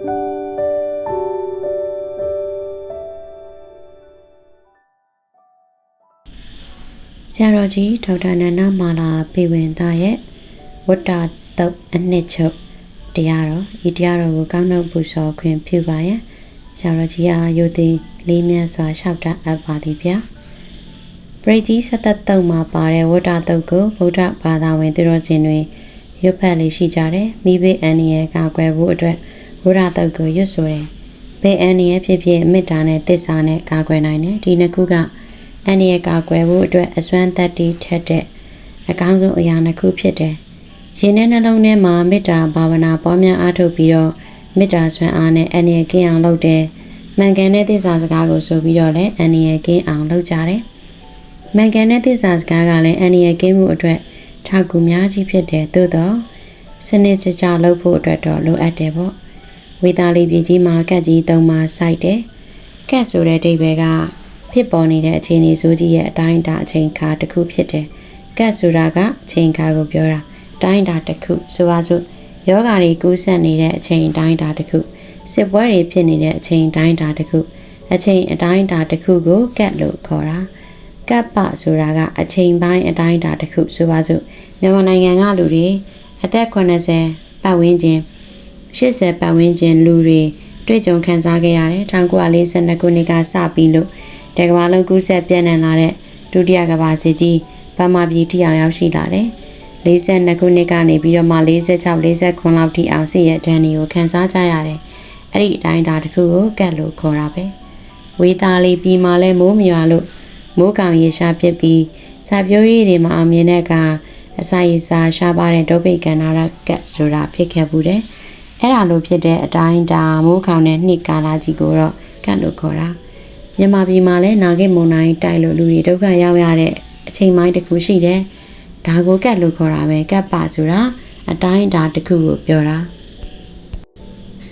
ဆရာတော်ကြီးဒေါက်တာနန္ဒမာလာပေဝင်သားရဲ့ဝတ္တတုတ်အနှစ်ချုပ်တရားတော်ဤတရားတော်ကိုကောင်းနှုတ်ပူဇော်ခွင့်ပြုပါရန်ဆရာတော်ကြီးအားယုသိလေးမြတ်စွာလျှောက်တတ်အပ်ပါသည်ဗျာပရိကြီးဆက်သက်တုတ်မှာပါတဲ့ဝတ္တတုတ်ကိုဗုဒ္ဓဘာသာဝင်သူတော်စင်တွေရွတ်ဖတ်လေးရှိကြတယ်မိဘအန်နီရဲ့ကာကွယ်ဖို့အတွက် ဝတ္တတုတ်ကိုရွတ်ဆိုတယ်ဘယ်အန်နီရဲ့ဖြစ်ဖြစ်မေတ္တာနဲ့သစ္စာနဲ့ကာကွယ်နိုင်တယ်ဒီနှစ်ခုကအန်နီရဲ့ကာကွယ်ဖို့အတွက်အစွမ်းတတ္တိထက်တဲ့အကောင်းဆုံးအရာနှစ်ခုဖြစ်တယ်ရင်ထဲနှလုံးထဲမှာမေတ္တာဘာဝနာပွားများအားထုတ်ပြီးတော့မေတ္တာဆွမ်းအားနဲ့အန္တရာယ်ကင်းအောင်လုပ်တယ်။မှန်ကန်တဲ့သစ္စာစကားကိုဆိုပြီးတော့လည်းအန္တရာယ်ကင်းအောင်လုပ်ကြတယ်။မှန်ကန်တဲ့သစ္စာစကားကလည်းအန္တရာယ်ကင်းမှုအတွက်ထောက်ကူများကြီးဖြစ်တယ်သို့တော့စနစ်တကျလုပ်ဖို့အတွက်တော့လိုအပ်တယ်ပေါ့။ ဝေသားလေးပြည်ကြီးမှာကတ်ကြီးသုံးမှာစိုက်တယ်။ကတ်ဆိုတဲ့အဓိပ္ပာယ်ကဖြစ်ပေါ်နေတဲ့အခြေအနေဆိုကြီးရဲ့အတိုင်းအတာအချိန်ခါတစ်ခုဖြစ်တယ်။ကတ်ဆိုတာကအချိန်ခါကိုပြောတာ။တိုင်းတာတစ်ခုဆိုပါစို့ယောဂါတွေကူးဆက်နေတဲ့အချိန်တိုင်းတာတစ်ခုစစ်ပွဲတွေဖြစ်နေတဲ့အချိန်တိုင်းတာတစ်ခုအချိန်အတိုင်းတာတစ်ခုကိုကတ်လို့ခေါ်တာကပ်ပဆိုတာကအချိန်ပိုင်းအတိုင်းတာတစ်ခုဆိုပါစို့မြန်မာနိုင်ငံကလူတွေအသက်80ပတ်ဝန်းကျင် 80ပတ်ဝန်းကျင်လူတွေတွေ့ကြုံခံစားခဲ့ရတယ်1942ခုနှစ်ကစပြီးလို့တကမ္ဘာလုံးကူးဆက်ပြန့်နှံ့လာတဲ့ဒုတိယကမ္ဘာစစ်ကြီးဗမာပြည်ထိအောင်ရောက်ရှိလာတယ်42ခုနှစ်ကနေပြီးတော့မှ46 49လောက်ထိအောင်စစ်ရဲ့ဒဏ်တွေကိုခံစားကြရတယ်။အဲ့ဒီအတိုင်းဒါတစ်ခုကိုကတ်လို့ခေါ်တာပဲ။ဝေသားလေးပြီးမှလဲမိုးမရွာလို့မိုးကောင်ရေရှားဖြစ်ပြီးစာပြိုးရည်တွေမအောင်မြင်တဲ့ကအစာရည်စာရှားပါတဲ့ဒုပိတ်ကန္နာရကတ်ဆိုတာဖြစ်ခဲ့ဘူးတယ်။ အဲ့ဒါလိုဖြစ်တဲ့အတိုင်းဒါမိုးကောင်နဲ့နှစ်ကာလာကြီးကိုတော့ကတ်လို့ခေါ်တာ။မြန်မာပြည်မှာလဲနာဂိမုံတိုင်းတိုက်လို့လူတွေဒုက္ခရောက်ရတဲ့အချိန်ပိုင်းတစ်ခုရှိတယ်။ဒါကိုကတ်လို့ခေါ်တာပဲကတ်ပါဆိုတာအတိုင်းဒါတစ်ခုကိုပြောတာ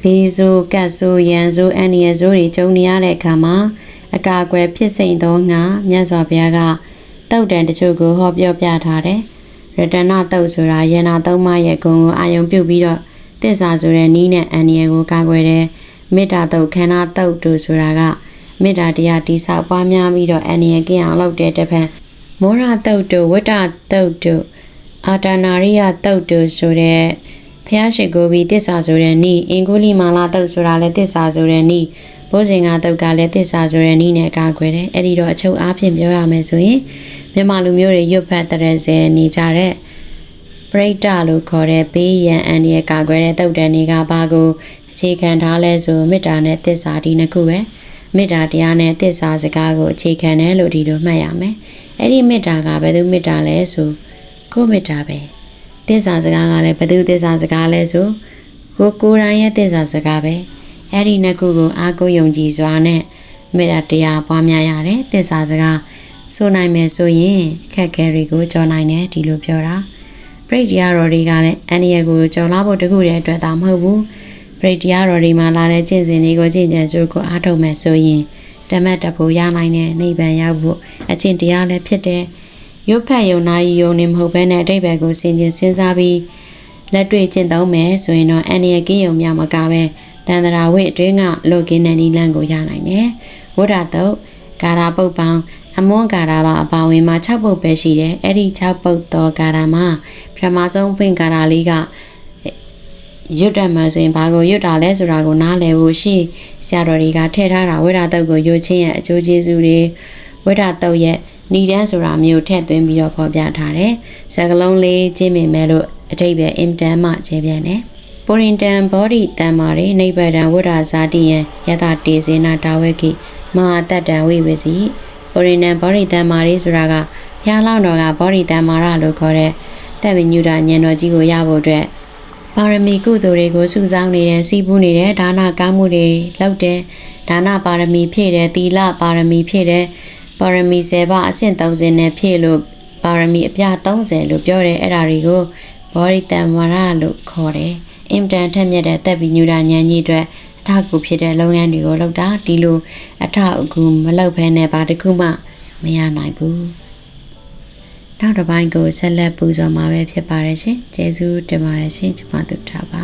ဘေးဆိုးကတ်ဆိုးရန်ဆိုးအန်ဒီယဆိုးတွေကြုံနေရတဲ့အခါမှာအကာအကွယ်ဖြစ်စိမ့်သောငါမြတ်စွာဘုရားကတုတ်တန်တချို့ကိုဟောပြောပြထားတယ်ရတနာတုတ်ဆိုတာယန္နာသုံးပါးရဲ့ဂုဏ်ကိုအာယုံပြုတ်ပြီးတော့ တစ္ဆာဆိုတဲ့နီးနဲ့အန်ဒီယကိုကာကွယ်တယ်မေတ္တာတုတ်ခန္ဓာတုတ်တို့ဆိုတာကမေတ္တာတရားတိဆောက်ပွားများပြီးတော့အန်ဒီယကင်းအောင်လုပ်တဲ့တစ်ဖက်မောရတုတ်တုဝတ္တတုတ်တုအာတာနာရိယတုတ်တုဆိုတဲ့ဖျားရှိကိုပြီးတစ္ဆာဆိုတဲ့ဤအင်္ဂုလိမာလာတုတ်ဆိုတာလည်းတစ္ဆာဆိုတဲ့ဤဘိုးစင်ကတုတ်ကလည်းတစ္ဆာဆိုတဲ့ဤနဲ့ကာကွယ်တယ်အဲ့ဒီတော့အချုပ်အားဖြင့်ပြောရမယ်ဆိုရင်မြန်မာလူမျိုးတွေရွတ်ဖတ်တဲ့ဆယ်နေကြတဲ့ ပရိတ္တလို့ခေါ်တဲ့ဘေးရန်အန္တရာယ်ကာကွယ်တဲ့တုတ်တန်တွေကဘာကိုအခြေခံထားလဲဆိုမေတ္တာနဲ့တစ္ဆာဒီနှစ်ခုပဲမေတ္တာတရားနဲ့တစ္ဆာစကားကိုအခြေခံတယ်လို့ဒီလိုမှတ်ရမယ်အဲ့ဒီမေတ္တာကဘယ်သူမေတ္တာလဲဆိုကိုမေတ္တာပဲသစ္စာစကားကလည်းဘယ်သူသစ္စာစကားလဲဆိုကိုကိုယ်တိုင်ရဲ့သစ္စာစကားပဲအဲ့ဒီနှစ်ခုကိုအားကိုးယုံကြည်စွာနဲ့မေတ္တာတရားပွားများရတယ်သစ္စာစကားဆိုနိုင်မယ်ဆိုရင်ခက်ခဲတွေကိုကြော်နိုင်တယ်ဒီလိုပြောတာ ပရိတရားတော်တွေကလည်းအန္တရာယ်ကိုကြော်လာဖို့တခုတည်းအတွက်သာမဟုတ်ဘူးပရိတရားတော်တွေမှာလာတဲ့ကျင့်စဉ်တွေကိုကျင့်ကြံစုကိုအားထုတ်မယ်ဆိုရင်တမတ်တဖို့ရနိုင်တဲ့နိဗ္ဗာန်ရောက်ဖို့အကျင့်တရားလည်းဖြစ်တဲ့ရုပ်ဖတ်ယုံနာယီယုံနေမဟုတ်ဘဲနဲ့အတိတ်ဘက်ကိုစဉ်းကျင်စဉ်းစားပြီးလက်တွေ့ကျင့်သုံးမယ်ဆိုရင်တော့အန္တရာယ်ကင်းယုံများမကပဲတန်တရာဝိအတွင်းကလောကင်းတဲ့နိလန်းကိုရနိုင်တယ်ဝိဒတုတ်ကာရာပုတ်ပေါင်း အမွန်းကာရာပါအပါဝင်မှာ6ပုတ်ပဲရှိတယ်အဲ့ဒီ6ပုတ်သောကာရာမှာပထမဆုံးဖွင့်ကာရာလေးကရွတ်တတ်မှဆိုရင်ဘာကိုရွတ်တာလဲဆိုတာကိုနားလည်ဖို့ရှိဆရာတော်တွေကထည့်ထားတာဝိဒတုတ်ကိုရွတ်ခြင်းရဲ့အကျိုးကျေးဇူးတွေဝိဒတုတ်ရဲ့ဏီဒန်းဆိုတာမျိုးထည့်သွင်းပြီးတော့ဖော်ပြထားတယ်။စကလုံးလေးကျင်းမိမယ်လို့အထိပ္ပယ်အင်တန်မှကျင်းပြန်တယ်။ပိုရင်တန်ဘောဒီတန်မာတွေနိဗ္ဗာန်ဝိဒဇာတိယံယတတေဇေနာတာဝေကိမဟာတတ္တံဝိဝစီ ပိုရင်တန်ဘောဒီတန်မာတွေဆိုတာကဘုရားလောင်းတော်ကဘောဒီတန်မာရလို့ခေါ်တဲ့တက်ဝိညုဒဉာဏ်တော်ကြီးကိုရဖို့အတွက်ပါရမီကုသိုလ်တွေကိုစုဆောင်းနေတဲ့စီးပူးနေတဲ့ဒါနကောင်းမှုတွေလုပ်တဲ့ဒါနပါရမီဖြည့်တဲ့သီလပါရမီဖြည့်တဲ့ပါရမီ10ပါးအဆင့်30နဲ့ဖြည့်လို့ပါရမီအပြ30လို့ပြောတယ်အဲ့ဒါတွေကိုဘောရိတံဝရလို့ခေါ်တယ်အင်တန်ထက်မြက်တဲ့တက်ပြီးညူတာဉာဏ်ကြီးအတွက်အ ထောက်အကူဖြစ်တဲ့လုပ်ငန်းတွေကိုလုပ်တာဒီလိုအထောက်အကူမလုပ်ဘဲနဲ့ဘာတစ်ခုမှမရနိုင်ဘူးနောက်တစ်ပိုင်းကိုဆက်လက်ပူဇော်မှာပဲဖြစ်ပါတယ်ရှင်ကျေးဇူးတင်ပါတယ်ရှင်ကျွန်မတို့ထားပါ